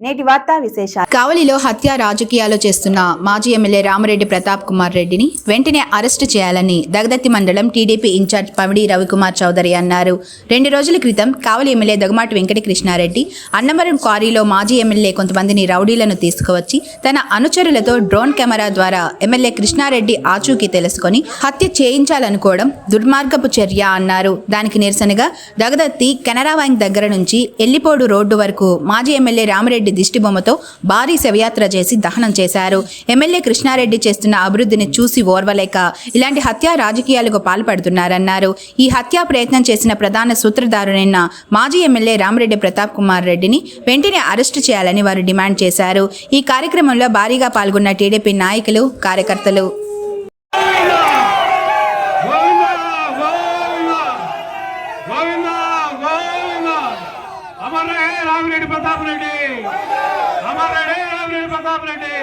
నేటి వార్తా విశేషాలు. కావలిలో హత్య రాజకీయాలు చేస్తున్న మాజీ ఎమ్మెల్యే రామరెడ్డి ప్రతాప్ కుమార్ రెడ్డిని వెంటనే అరెస్టు చేయాలని దగదత్తి మండలం టీడీపీ ఇన్ఛార్జ్ పమిడి రవికుమార్ చౌదరి అన్నారు. రెండు రోజుల క్రితం కావలి ఎమ్మెల్యే దగమాటి వెంకట కృష్ణారెడ్డి అన్నవరం క్వారీలో మాజీ ఎమ్మెల్యే కొంతమందిని రౌడీలను తీసుకువచ్చి తన అనుచరులతో డ్రోన్ కెమెరా ద్వారా ఎమ్మెల్యే కృష్ణారెడ్డి ఆచూకీ తెలుసుకొని హత్య చేయించాలనుకోవడం దుర్మార్గపు చర్య అన్నారు. దానికి నిరసనగా దగదత్తి కెనరా బ్యాంక్ దగ్గర నుంచి ఎల్లిపోడు రోడ్డు వరకు మాజీ ఎమ్మెల్యే రామరెడ్డి దిష్టిబొమ్మతో భారీ శవయాత్ర చేసి దహనం చేశారు. ఎమ్మెల్యే కృష్ణారెడ్డి చేస్తున్న అభివృద్ధిని చూసి ఓర్వలేక ఇలాంటి హత్యా రాజకీయాలకు పాల్పడుతున్నారన్నారు. ఈ హత్యా ప్రయత్నం చేసిన ప్రధాన సూత్రధారునైన మాజీ ఎమ్మెల్యే రామరెడ్డి ప్రతాప్ కుమార్ రెడ్డిని వెంటనే అరెస్టు చేయాలని వారు డిమాండ్ చేశారు. ఈ కార్యక్రమంలో భారీగా పాల్గొన్న టీడీపీ నాయకులు కార్యకర్తలు గోవింద గోవింద గోవింద గోవింద అమర్ రహే రామిరెడ్డి ప్రతాప్ రెడ్డి అమర్ రహే రామిరెడ్డి ప్రతాప్ రెడ్డి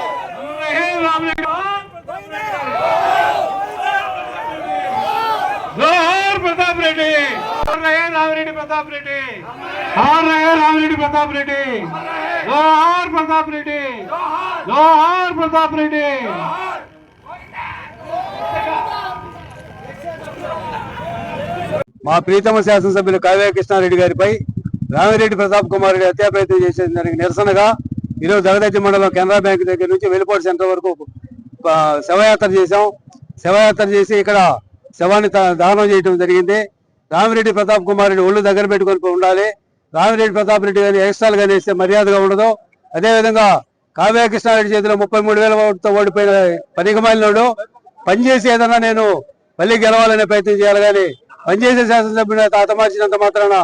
అమర్ రహే రామిరెడ్డి జోహార్ ప్రతాప్ రెడ్డి. అమర్ రామిరెడ్డి ప్రతాప్ రెడ్డి. అమర్ రామిరెడ్డి ప్రతాప్ రెడ్డి. జోహార్ ప్రతాప్ రెడ్డి. జోహార్ ప్రతాప్ రెడ్డి. మా ప్రీతమ శాసనసభ్యులు కావ్య కృష్ణారెడ్డి గారిపై రామిరెడ్డి ప్రతాప్ కుమార్ రెడ్డి హత్యాప్రయత్నం చేసేది దానికి నిరసనగా ఈరోజు జగదత్తి మండలం కెనరా బ్యాంక్ దగ్గర నుంచి వెలుపోటు సెంటర్ వరకు శవయాత్ర చేశాం. శవయాత్ర చేసి ఇక్కడ శవాన్ని దానం చేయడం జరిగింది. రామిరెడ్డి ప్రతాప్ కుమార్ రెడ్డి ఒళ్ళు దగ్గర పెట్టుకొని ఉండాలి. రామిరెడ్డి ప్రతాప్ రెడ్డి గారిని ఎక్స్ట్రాలు కానీ వేస్తే మర్యాదగా ఉండదు. అదేవిధంగా కావ్య కృష్ణారెడ్డి చేతిలో ముప్పై మూడు వేల ఓటుతో ఓడిపోయిన పనికిమాలినోడు పనిచేసి ఏదన్నా నేను మళ్ళీ గెలవాలనే ప్రయత్నం చేయాలి కానీ పనిచేసే శాసనసభ్యుడు తాత మార్చినంత మాత్రాన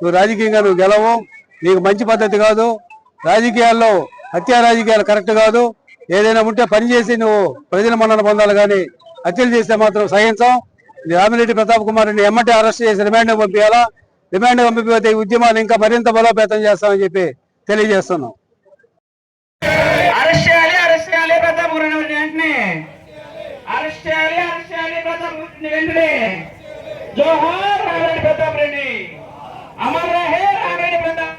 నువ్వు రాజకీయంగా నువ్వు గెలవు. నీకు మంచి పద్ధతి కాదు. రాజకీయాల్లో హత్యా రాజకీయాలు కరెక్ట్ కాదు. ఏదైనా ఉంటే పని చేసి నువ్వు ప్రజల మన్నన పొందాలి కానీ హత్యలు చేస్తే మాత్రం సహించం. రామిరెడ్డి ప్రతాప్ కుమార్ రెడ్డి ఎమ్మటి అరెస్ట్ చేసి రిమాండ్ పంపించాలా? రిమాండ్ పంపిపోతే ఈ ఉద్యమాలు ఇంకా మరింత బలోపేతం చేస్తామని చెప్పి తెలియజేస్తున్నాం. అరెస్ట్ చేయాలి అరెస్ట్ చేయాలి ప్రతాప్ వెంటనే. వెంటనే. జోహార్ రామిరెడ్డి ప్రతాప్ రెడ్డి అమర్ రహే రామిరెడ్డి ప్రతాప్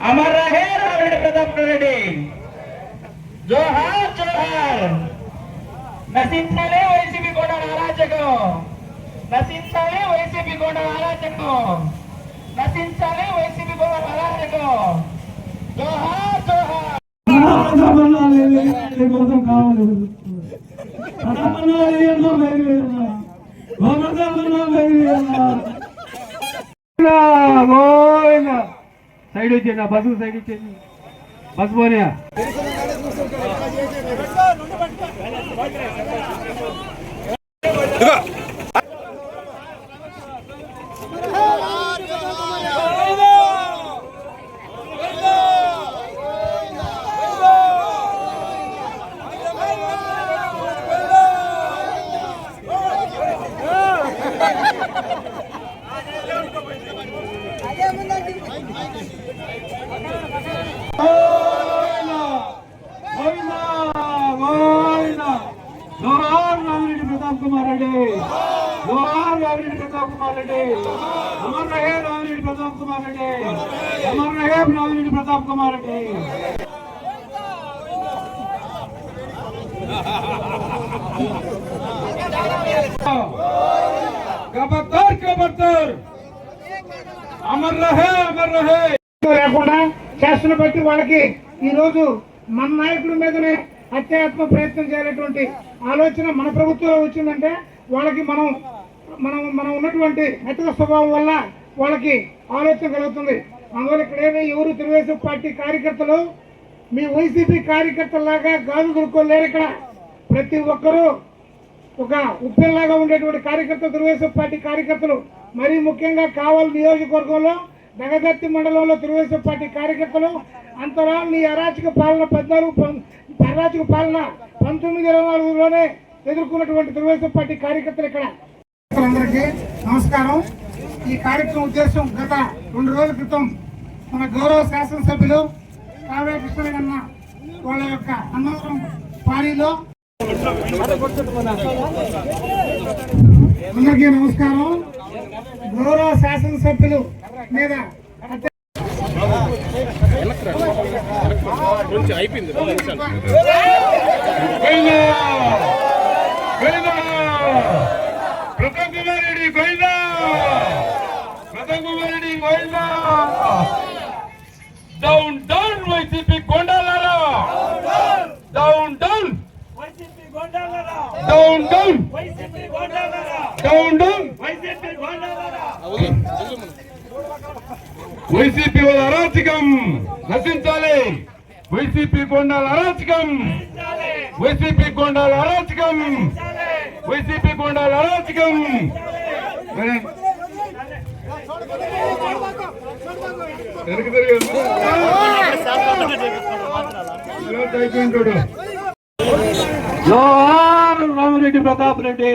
అమర్ రహే రామిరెడ్డి ప్రతాప్ రెడ్డి జోహార్ జోహార్ నశించాలి వైసీపీ కూడా అరాచకం నశించాలి వైసీపీ కూడా అరాచకం నశించాలి వైసీపీ కూడా అరాచకం జోహార్ జోహార్ సైడ్ వచ్చేయండి ఆ బస్సు సైడ్ ఇచ్చేయండి బస్ పోనీయా? ఇదిగో గోవింద జోహార్ రామిరెడ్డి ప్రతాప్ కుమార్ రెడ్డి జోహార్ రామిరెడ్డి ప్రతాప్ కుమార్ రెడ్డి. అమర్ రహే రామిరెడ్డి ప్రతాప్ కుమార్ రెడ్డి. అమర్ రహే రామిరెడ్డి ప్రతాప్ కుమార్ రెడ్డి. కబర్దార్ కబర్దార్ అమర్ రహే అమర్ రహే. లేకుండా శాసన బట్టి వాళ్ళకి ఈ రోజు మన నాయకుడి మీదనే హత్యాత్మ ప్రయత్నం చేయాలనేటువంటి ఆలోచన మన ప్రభుత్వంలో వచ్చిందంటే వాళ్ళకి మనం మనం మనం ఉన్నటువంటి నైతిక స్వభావం వల్ల వాళ్ళకి ఆలోచన కలుగుతుంది. అందువల్ల ఇక్కడేమి ఎవరు తెలుగుదేశం పార్టీ కార్యకర్తలు మీ వైసీపీ కార్యకర్తలాగా గాజు దొరుకోలేరు ఇక్కడ. ప్రతి ఒక్కరూ ఒక ఉప్పెల్లాగా ఉండేటువంటి కార్యకర్తలు తెలుగుదేశం పార్టీ కార్యకర్తలు. మరీ ముఖ్యంగా కావాలి నియోజకవర్గంలో నగదత్తి మండలంలో తెలుగుదేశం పార్టీ కార్యకర్తలు అంతరాలు నీ అరాచక పాలన పద్నాలుగు పం- అరాచక పాలన పంతొమ్మిది ఇరవై నాలుగులోనే ఎదుర్కొన్నటువంటి తెలుగుదేశం పార్టీ కార్యకర్తలు ఇక్కడ. అందరికీ నమస్కారం. ఈ కార్యక్రమం ఉద్దేశం గత రెండు రోజుల క్రితం మన గౌరవ శాసనసభ్యులు కావ్య కృష్ణ వాళ్ళ యొక్క అన్నవరం పారీలో అందరికీ నమస్కారం. గౌరవ శాసనసభ్యులు మీద అయిపోయింది Kumar Reddy Kumar down down YCP కొండాలారా. Down down down down down down YCP వాళ్ళ అరాచకం. నశించాలి. వైసీపీ కొండాల అరాచకం. వైసీపీ కొండాల అరాచకం. వైసీపీ కొండాల అరాచకం వెనక్కి తిరిగి రామిరెడ్డి ప్రతాప్ రెడ్డి.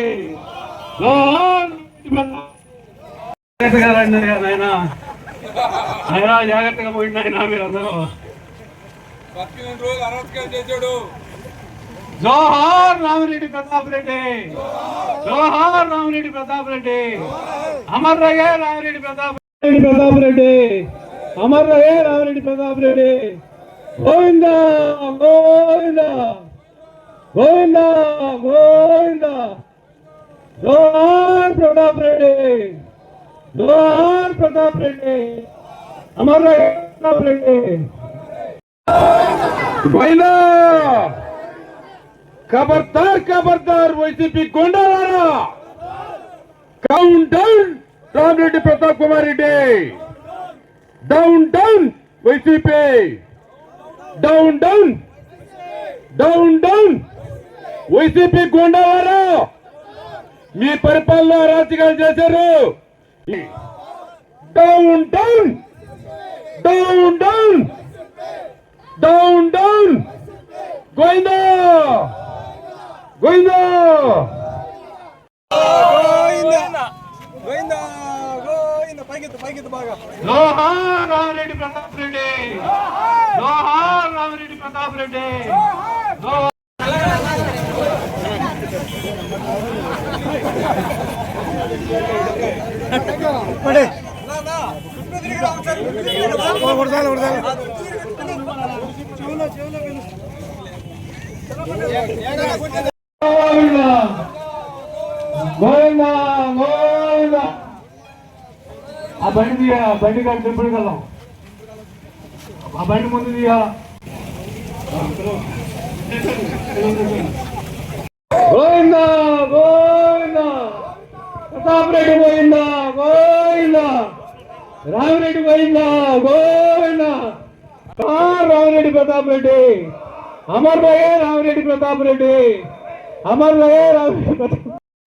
జోహార్ జాగ్రత్తగా ఆయన జాగ్రత్తగా పోయింది ఆయన మీరు అందరూ జోహార్ రామిరెడ్డి ప్రతాప్ రెడ్డి. జోహార్ రామిరెడ్డి ప్రతాప్ రెడ్డి. అమర్ రహే రామిరెడ్డి ప్రతాప్ రెడ్డి. ప్రతాప్ రెడ్డి. అమర్ రహే రామిరెడ్డి ప్రతాప్ రెడ్డి. గోవింద గోవింద గోవింద గోవింద. జోహార్ ప్రతాప్ రెడ్డి. జోహార్ ప్రతాప్ రెడ్డి. అమర్ రహే ప్రతాప్ రెడ్డి. గోవిందా! ఖబర్దార్ ఖబర్దార్ YCP కొండలారా count down Ramireddy Pratap Kumar Reddy. Down down YCP. Down down down down YCP గోండావారు మీ పరిపాలన రాజకీయాలు చేశారు. Down down down down down down Govinda Govinda! Ramireddy Pratap Reddy! Ramireddy Pratap Reddy! జోహార్ గోవిందా గోవిందా గోవిందా. ఆ బండి తీయ బండి కాదు చెప్పుడు కదా ఆ బండి ముందు తీయ గోవిందా గోవిందా. ప్రతాప్ రెడ్డి పోయిందా గోవిందా. రామిరెడ్డి పోయిందా గోవిందా. రామిరెడ్డి ప్రతాప్ రెడ్డి. అమర్ భయ రామిరెడ్డి ప్రతాప్ రెడ్డి. అమర్ భయ Ramireddy Pratap